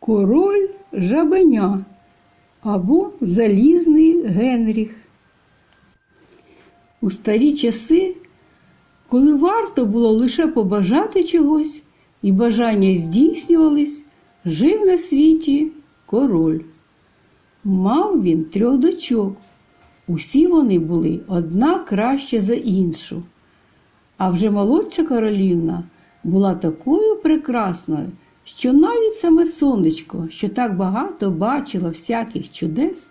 Король жабеня або Залізний Генріх. У старі часи, коли варто було лише побажати чогось, і бажання здійснювались, жив на світі король. Мав він трьох дочок. Усі вони були одна краще за іншу. А вже молодша королівна була такою прекрасною, що навіть саме сонечко, що так багато бачило всяких чудес,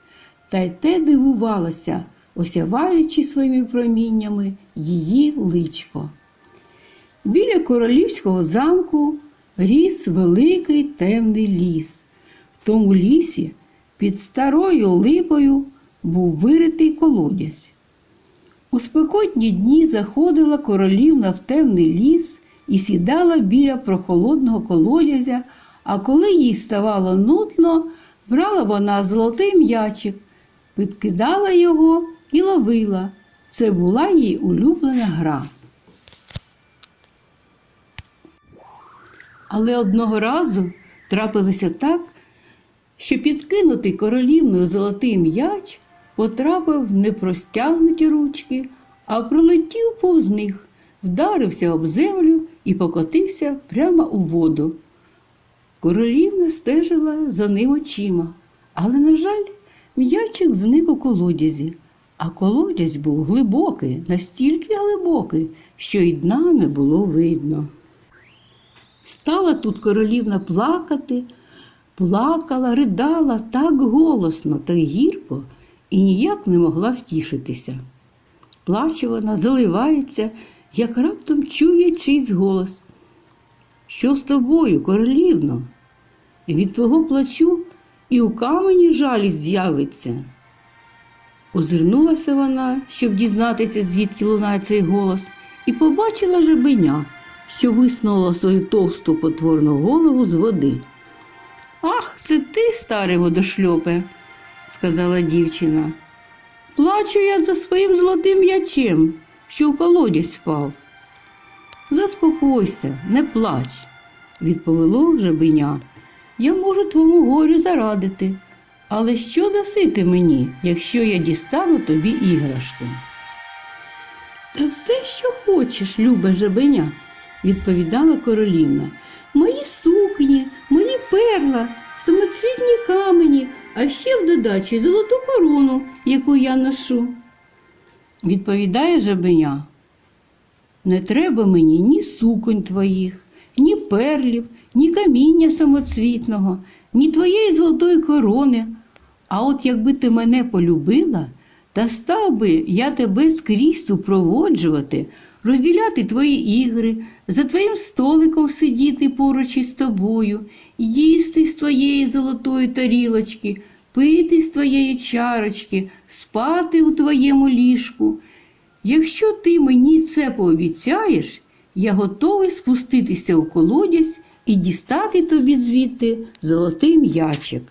та й те дивувалося, осяваючи своїми проміннями її личко. Біля королівського замку ріс великий темний ліс. В тому лісі під старою липою був виритий колодязь. У спекотні дні заходила королівна в темний ліс і сідала біля прохолодного колодязя, а коли їй ставало нудно, брала вона золотий м'ячик, підкидала його і ловила. Це була її улюблена гра. Але одного разу трапилося так, що підкинутий королівною золотий м'яч потрапив в непростягнуті ручки, а пролетів повз них, вдарився об землю і покотився прямо у воду. Королівна стежила за ним очима, але, на жаль, м'ячик зник у колодязі, а колодязь був глибокий, настільки глибокий, що й дна не було видно. Стала тут королівна плакати, плакала, ридала так голосно та гірко і ніяк не могла втішитися. Плаче вона, заливається, як раптом чує чийсь голос. Що з тобою, королівно? Від твого плачу і у камені жалість з'явиться. Озирнулася вона, щоб дізнатися, звідки лунає цей голос, і побачила жабеня, що виснула свою товсту потворну голову з води. Ах, це ти, старий водошльопе, сказала дівчина. Плачу я за своїм золотим м'ячем, що в колодязь спав. Заспокойся, не плач, відповіло жабеня. Я можу твому горю зарадити. Але що даси мені, якщо я дістану тобі іграшки? Та все, що хочеш, любе жабеня, відповідала королівна. Мої сукні, мої перла, самоцвітні камені, а ще в додачі золоту корону, яку я ношу. Відповідає жабеня. Не треба мені ні суконь твоїх, ні перлів, ні каміння самоцвітного, ні твоєї золотої корони. А от якби ти мене полюбила, та став би я тебе скрізь супроводжувати, розділяти твої ігри, за твоїм столиком сидіти поруч із тобою, їсти з твоєї золотої тарілочки, пити з твоєї чарочки, спати у твоєму ліжку. Якщо ти мені це пообіцяєш, я готовий спуститися у колодязь і дістати тобі звідти золотий м'ячик.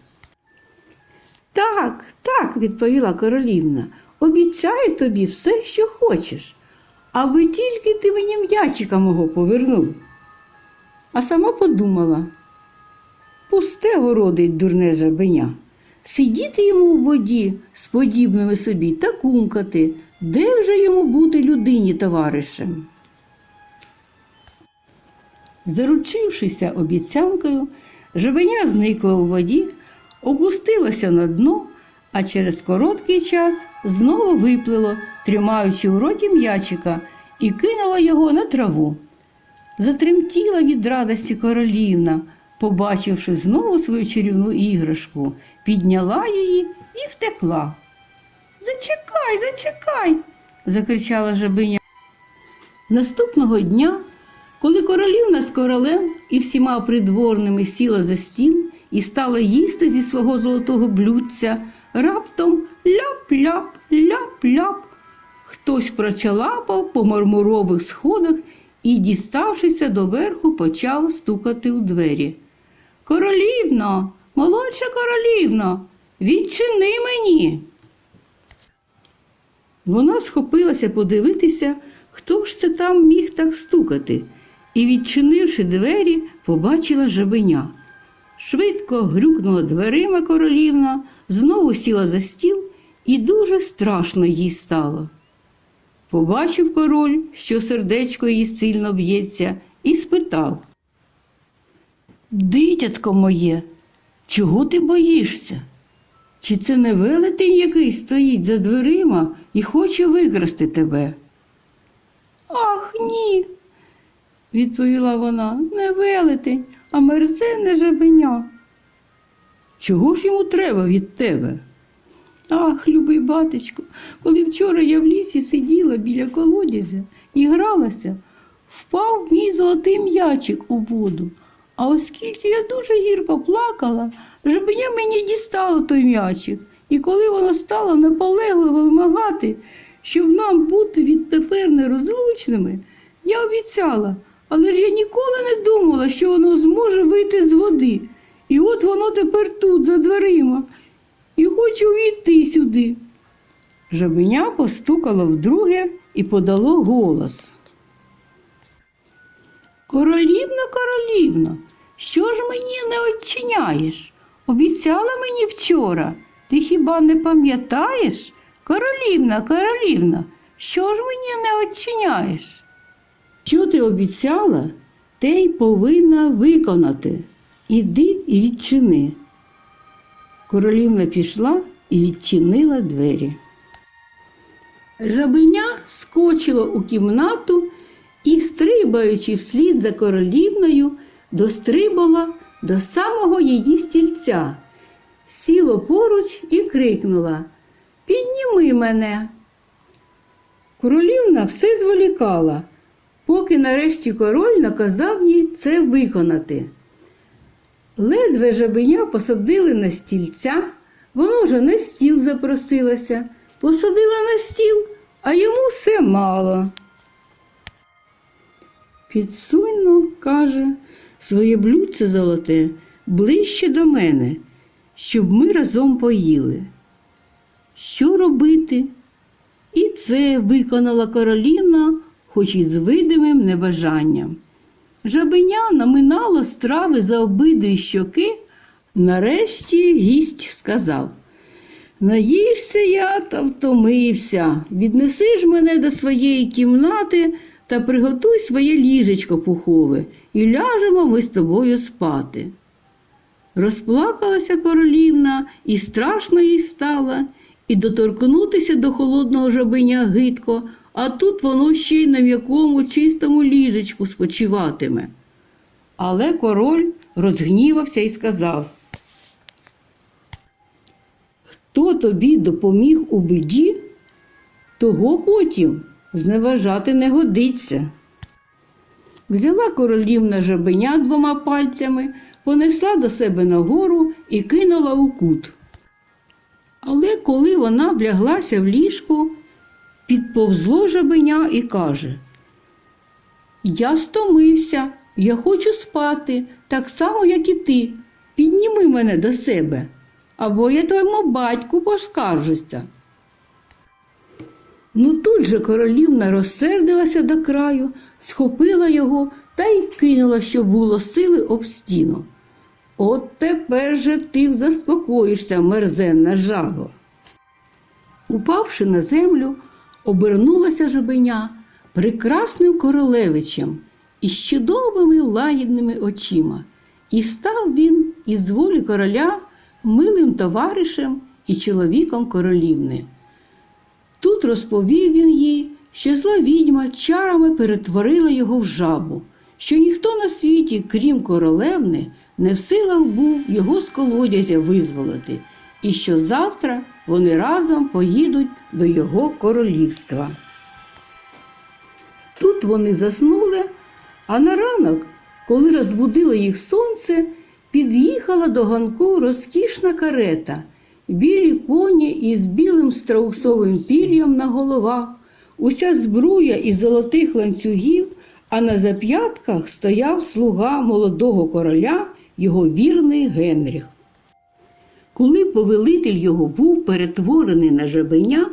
Так, так, відповіла королівна, обіцяю тобі все, що хочеш, аби тільки ти мені м'ячика мого повернув. А сама подумала, пусте городить дурне жабеня, сидіти йому в воді з подібними собі та кумкати, де вже йому бути людині товаришем. Заручившися обіцянкою, жабеня зникла у воді, опустилася на дно, а через короткий час знову виплило, тримаючи в роті м'ячика, і кинула його на траву. Затремтіла від радості королівна, побачивши знову свою чарівну іграшку, підняла її і втекла. Зачекай, зачекай, закричала жабиня. Наступного дня, коли королівна з королем і всіма придворними сіла за стіл і стала їсти зі свого золотого блюдця, раптом ляп-ляп, ляп-ляп. Хтось прочалапав по мармурових сходах і, діставшися до верху, почав стукати у двері. Королівно, молодша королівно, відчини мені. Вона схопилася подивитися, хто ж це там міг так стукати, і, відчинивши двері, побачила жабеня. Швидко грюкнула дверима королівна, знову сіла за стіл, і дуже страшно їй стало. Побачив король, що сердечко її сильно б'ється, і спитав. Дитятко моє, чого ти боїшся? Чи це не велетень, який стоїть за дверима і хоче викрасти тебе? Ах, ні, відповіла вона, не велетень, а мерзенне жабеня. Чого ж йому треба від тебе? Ах, любий батечко, коли вчора я в лісі сиділа біля колодязя і гралася, впав мій золотий м'ячик у воду. А оскільки я дуже гірко плакала, жабеня мені дістало той м'ячик, і коли воно стало наполегливо вимагати, щоб нам бути відтепер нерозлучними, я обіцяла, але ж я ніколи не думала, що воно зможе вийти з води. І от воно тепер тут, за дверима, і хоче увійти сюди. Жабеня постукало вдруге і подало голос. Королівна, королівна, що ж мені не odчиняєш? Обіцяла мені вчора. Ти хіба не пам'ятаєш? Королівна, королівна, що ж мені не odчиняєш? Що ти обіцяла, те й повинна виконати. Іди і відчини. Королівна пішла і відчинила двері. Жабеня скочило у кімнату і, стрибаючи вслід за королівною, дострибала до самого її стільця, сіло поруч і крикнула Підніми мене. Королівна все зволікала, поки нарешті король наказав їй це виконати. Ледве жабеня посадили на стільця, воно вже на стіл запросилося, посадила на стіл, а йому все мало. Підсуньно, каже, своє блюдце золоте ближче до мене, щоб ми разом поїли. Що робити? І це виконала королівна, хоч і з видимим небажанням. Жабеня наминало страви за обидві щоки. Нарешті гість сказав Наївся я та втомився. Віднеси ж мене до своєї кімнати та приготуй своє ліжечко пухове, і ляжемо ми з тобою спати. Розплакалася королівна, і страшно їй стало, і доторкнутися до холодного жабеня гидко, а тут воно ще й на м'якому чистому ліжечку спочиватиме. Але король розгнівався і сказав Хто тобі допоміг у біді, того потім зневажати не годиться. Взяла королівна жабеня двома пальцями, понесла до себе нагору і кинула у кут. Але коли вона вляглася в ліжко, підповзло жабеня і каже Я стомився, я хочу спати, так само, як і ти. Підніми мене до себе, або я твоєму батьку поскаржуся. Ну тут же королівна розсердилася до краю, схопила його та й кинула, що було сили об стіну. От тепер же ти заспокоїшся, мерзенна жаба. Упавши на землю, обернулася жабеня прекрасним королевичем із чудовими лагідними очима, і став він із волі короля милим товаришем і чоловіком королівни. Тут розповів він їй, що зла відьма чарами перетворила його в жабу, що ніхто на світі, крім королевни, не в силах був його з колодязя визволити, і що завтра вони разом поїдуть до його королівства. Тут вони заснули, а на ранок, коли розбудило їх сонце, під'їхала до ганку розкішна карета, білі коні із білим страусовим пір'ям на головах, уся збруя із золотих ланцюгів, а на зап'ятках стояв слуга молодого короля, його вірний Генріх. Коли повелитель його був перетворений на жабеня,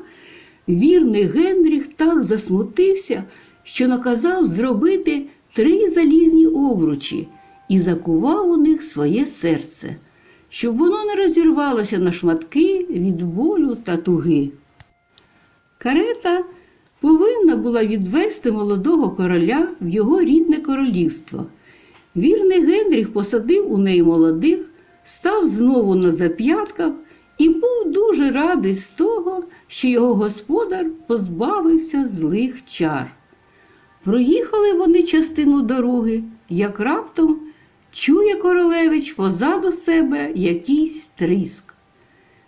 вірний Генріх так засмутився, що наказав зробити три залізні обручі і закував у них своє серце, щоб воно не розірвалося на шматки від болю та туги. Карета повинна була відвести молодого короля в його рідне королівство. Вірний Генріх посадив у неї молодих, став знову на зап'ятках і був дуже радий з того, що його господар позбавився злих чар. Проїхали вони частину дороги, як раптом чує королевич позаду себе якийсь тріск.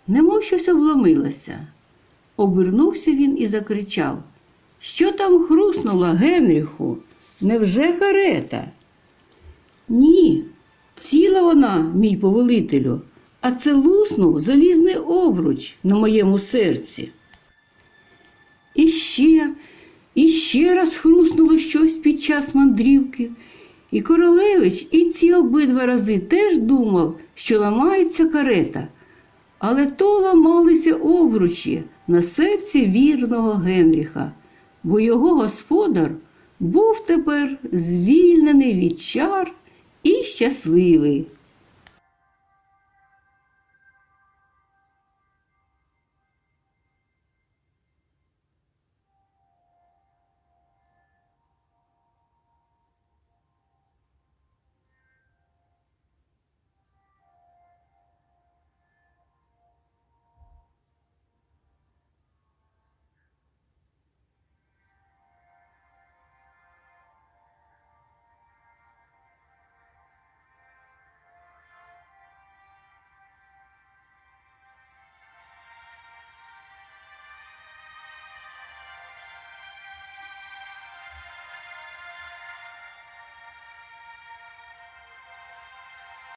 Немов щось обломилося. Обернувся він і закричав Що там хруснула Генріху? Невже карета? Ні, ціла вона, мій повелителю, а це луснув залізний обруч на моєму серці. І ще, і ще раз хруснуло щось під час мандрівки. І королевич і ці обидва рази теж думав, що ламається карета, але то ламалися обручі на серці вірного Генріха, бо його господар був тепер звільнений від чар і щасливий.